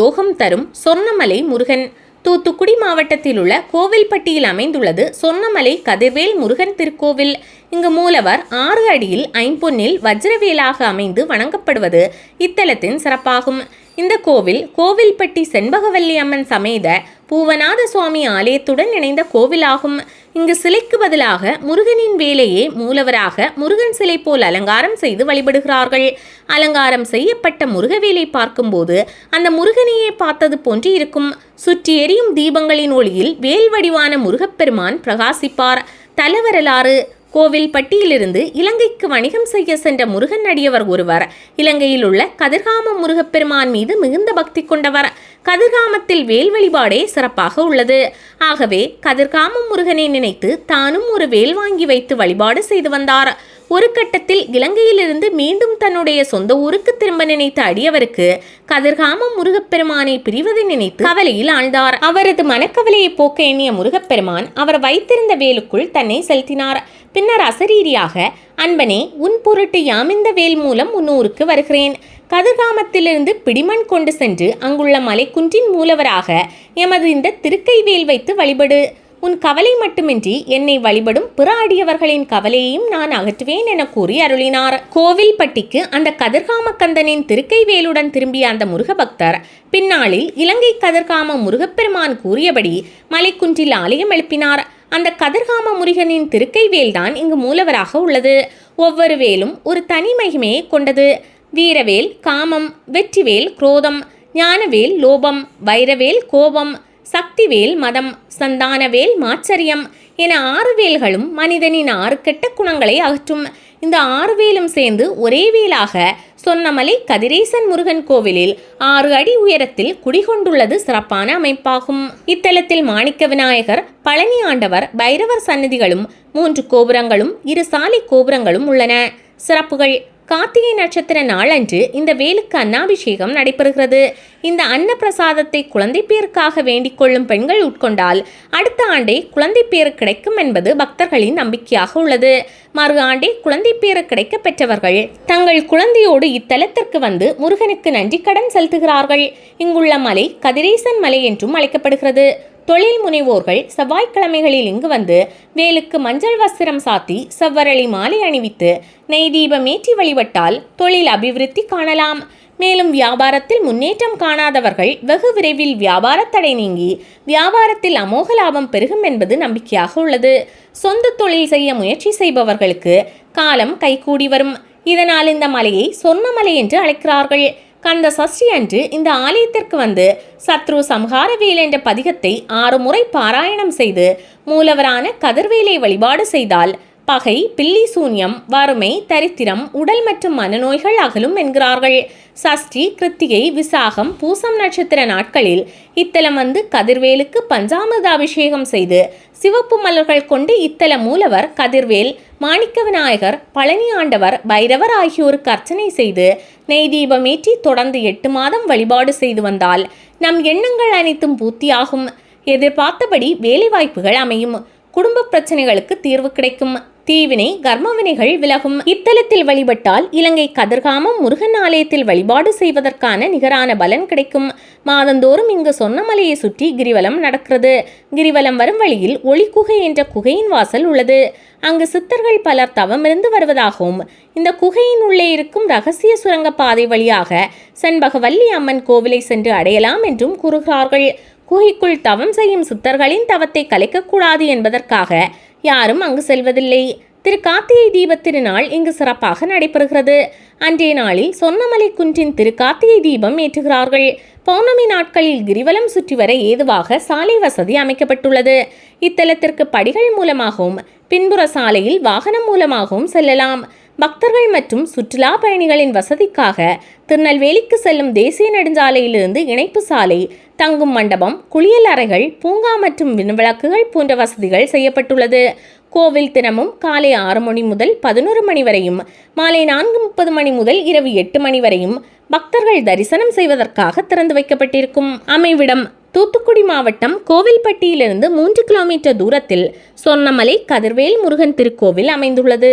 யோகம் தரும் சொர்ணமலை முருகன். தூத்துக்குடி மாவட்டத்தில் உள்ள கோவில்பட்டியில் அமைந்துள்ளது சொர்ணமலை கதிர்வேல் முருகன் திருக்கோவில். இங்கு மூலவர் ஆறு அடியில் ஐம்பொன்னில் வஜ்ரவேலாக அமைந்து வணங்கப்படுவது இத்தலத்தின் சிறப்பாகும். இந்த கோவில் கோவில்பட்டி செண்பகவல்லி அம்மன் சமேத பூவநாத சுவாமி ஆலயத்துடன் இணைந்த கோவிலாகும். இங்கு சிலைக்கு பதிலாக முருகனின் வேலையே மூலவராக முருகன் சிலை போல் அலங்காரம் செய்து வழிபடுகிறார்கள். அலங்காரம் செய்யப்பட்ட முருகவேலை பார்க்கும்போது அந்த முருகனையே பார்த்தது போன்று இருக்கும். சுற்றி எரியும் தீபங்களின் ஒளியில் வேல் வடிவான முருகப்பெருமான் பிரகாசிப்பார். தலவரலாறு கோவில்பட்டியிலிருந்து இலங்கைக்கு வணிகம் செய்ய சென்ற முருகன் அடியவர் ஒருவர். இலங்கையில் உள்ள கதிர்காம முருகப்பெருமான் மீது மிகுந்த பக்தி கொண்டவர். கதிர்காமத்தில் வேல் வழிபாடே சிறப்பாக உள்ளது. ஆகவே கதிர்காம முருகனை நினைத்து தானும் ஒரு வேல் வாங்கி வைத்து வழிபாடு செய்து வந்தார். ஒரு கட்டத்தில் இலங்கையிலிருந்து மீண்டும் தன்னுடைய சொந்த ஊருக்கு திரும்ப நினைத்த அடியவருக்கு கதிர்காம முருகப்பெருமானை பிரிவதை நினைத்து கவலையில் ஆழ்ந்தார். அவரது மனக்கவலையை போக்க எண்ணிய முருகப்பெருமான் அவர் வைத்திருந்த வேலுக்குள் தன்னை செலுத்தினார். பின்னர் அசரீரியாக அன்பனே உன் பொருட்டு யாமிந்த வேல் மூலம் உன் ஊருக்கு வருகிறேன். கதிர்காமத்திலிருந்து பிடிமண் கொண்டு சென்று அங்குள்ள மலைக்குன்றின் மூலவராக எமது இந்த திருக்கைவேல் வைத்து வழிபடு. உன் கவலை மட்டுமின்றி என்னை வழிபடும் பிற அடியவர்களின் கவலையையும் நான் அகற்றுவேன் என கூறி அருளினார். கோவில்பட்டிக்கு அந்த கதிர்காம கந்தனின் திருக்கைவேலுடன் திரும்பிய அந்த முருகபக்தர் பின்னாளில் இலங்கை கதிர்காம முருகப்பெருமான் கூறியபடி மலைக்குன்றில் ஆலயம் எழுப்பினார். அந்த கதிர்காம முருகனின் திருக்கை வேல்தான் இங்கு மூலவராக உள்ளது. ஒவ்வொரு வேலும் ஒரு தனி மகிமையை கொண்டது. வீரவேல் காமம் வெற்றிவேல் குரோதம் ஞானவேல் லோபம் வைரவேல் கோபம் சக்திவேல் மதம் சந்தானவேல் மாச்சரியம் என ஆறு வேல்களும் மனிதனின் ஆறு கெட்ட குணங்களை அகற்றும். இந்த ஆறு வேலும் சேர்ந்து ஒரே வேலாக சொன்னமலை கதிரேசன் முருகன் கோவிலில் ஆறு அடி உயரத்தில் குடிகொண்டுள்ளது சிறப்பான அமைப்பாகும். இத்தலத்தில் மாணிக்க விநாயகர் பழனி ஆண்டவர் பைரவர் சன்னதிகளும் மூன்று கோபுரங்களும் இரு சாலை கோபுரங்களும் உள்ளன. சிறப்புகள் கார்த்திகை நட்சத்திர நாளன்று இந்த வேலுக்கு அன்னாபிஷேகம் நடைபெறுகிறது. இந்த அன்ன பிரசாதத்தை குழந்தை பேருக்காக வேண்டிக் கொள்ளும் பெண்கள் உட்கொண்டால் அடுத்த ஆண்டே குழந்தை பேரு கிடைக்கும் என்பது பக்தர்களின் நம்பிக்கையாக உள்ளது. மறு ஆண்டே குழந்தை பேரு கிடைக்க பெற்றவர்கள் தங்கள் குழந்தையோடு இத்தலத்திற்கு வந்து முருகனுக்கு நன்றி கடன் செலுத்துகிறார்கள். இங்குள்ள மலை கதிரேசன் மலை என்றும் அழைக்கப்படுகிறது. தொழில் முனைவோர்கள் செவ்வாய்க்கிழமைகளில் இங்கு வந்து வேலுக்கு மஞ்சள் வஸ்திரம் சாத்தி செவ்வரளி மாலை அணிவித்து நெய் தீபம் ஏற்றி வழிபட்டால் தொழில் அபிவிருத்தி காணலாம். மேலும் வியாபாரத்தில் முன்னேற்றம் காணாதவர்கள் வெகு விரைவில் வியாபார தடை நீங்கி வியாபாரத்தில் அமோக லாபம் பெருகும் என்பது நம்பிக்கையாக உள்ளது. சொந்த தொழில் செய்ய முயற்சி செய்பவர்களுக்கு காலம் கைகூடி வரும். இதனால் இந்த மலையை சொர்ணமலை என்று அழைக்கிறார்கள். கந்த சஷ்டி அன்று இந்த ஆலயத்திற்கு வந்து சத்ரு சம்ஹாரவேல் என்ற பதிகத்தை ஆறு முறை பாராயணம் செய்து மூலவரான கதிர்வேலை வழிபாடு செய்தால் பகை பில்லி சூன்யம் வறுமை தரித்திரம் உடல் மற்றும் மனநோய்கள் அகலும் என்கிறார்கள். சஷ்டி கிருத்திகை விசாகம் பூசம் நட்சத்திர நாட்களில் இத்தலம் வந்து கதிர்வேலுக்கு பஞ்சாமிர்த அபிஷேகம் செய்து சிவப்பு மலர்கள் கொண்டு இத்தல மூலவர் கதிர்வேல் மாணிக்க விநாயகர் பழனி ஆண்டவர் பைரவர் ஆகியோருக்கு அர்ச்சனை செய்து நெய் தீபமேற்றி தொடர்ந்து எட்டு மாதம் வழிபாடு செய்து வந்தால் நம் எண்ணங்கள் அனைத்தும் பூர்த்தியாகும். எதிர்பார்த்தபடி வேலைவாய்ப்புகள் அமையும். குடும்ப பிரச்சனைகளுக்கு தீர்வு கிடைக்கும். தீவினை கர்மவினைகள் விலகும். இத்தலத்தில் வழிபட்டால் இலங்கை கதிர்காமம் முருகன் ஆலயத்தில் வழிபாடு செய்வதற்கான நிகரான பலன் கிடைக்கும். மாதந்தோறும் இங்கு சொன்னமலையை சுற்றி கிரிவலம் நடக்கிறது. கிரிவலம் வரும் வழியில் ஒளிக்குகை என்ற குகையின் வாசல் உள்ளது. அங்கு சித்தர்கள் பலர் தவமிருந்து வருவதாகவும் இந்த குகையின் உள்ளே இருக்கும் ரகசிய சுரங்கப்பாதை வழியாக செண்பகவல்லி அம்மன் கோவிலை சென்று அடையலாம் என்றும் கூறுகிறார்கள். குகைக்குள் தவம் செய்யும் சித்தர்களின் தவத்தை கலைக்கக்கூடாது என்பதற்காக யாரும் அங்கு செல்வதில்லை. திரு கார்த்திகை தீபத் திருநாள் இங்கு சிறப்பாக நடைபெறுகிறது. அன்றைய நாளில் சொன்னமலை குன்றின் திரு கார்த்திகை தீபம் ஏற்றுகிறார்கள். பௌர்ணமி நாட்களில் கிரிவலம் சுற்றி வர ஏதுவாக சாலை வசதி அமைக்கப்பட்டுள்ளது. இத்தலத்திற்கு படிகள் மூலமாகவும் பின்புற சாலையில் வாகனம் மூலமாகவும் செல்லலாம். பக்தர்கள் மற்றும் சுற்றுலா பயணிகளின் வசதிக்காக திருநெல்வேலிக்கு செல்லும் தேசிய நெடுஞ்சாலையிலிருந்து இணைப்பு சாலை தங்கும் மண்டபம் குளியல் அறைகள் பூங்கா மற்றும் விண்விளக்குகள் போன்ற வசதிகள் செய்யப்பட்டுள்ளது. கோவில் தினமும் காலை ஆறு மணி முதல் பதினோரு மணி வரையும் மாலை நான்கு முப்பது மணி முதல் இரவு எட்டு மணி வரையும் பக்தர்கள் தரிசனம் செய்வதற்காக திறந்து வைக்கப்பட்டிருக்கும். அமைவிடம் தூத்துக்குடி மாவட்டம் கோவில்பட்டியிலிருந்து மூன்று கிலோமீட்டர் தூரத்தில் சொன்னமலை கதிர்வேல் முருகன் திருக்கோவில் அமைந்துள்ளது.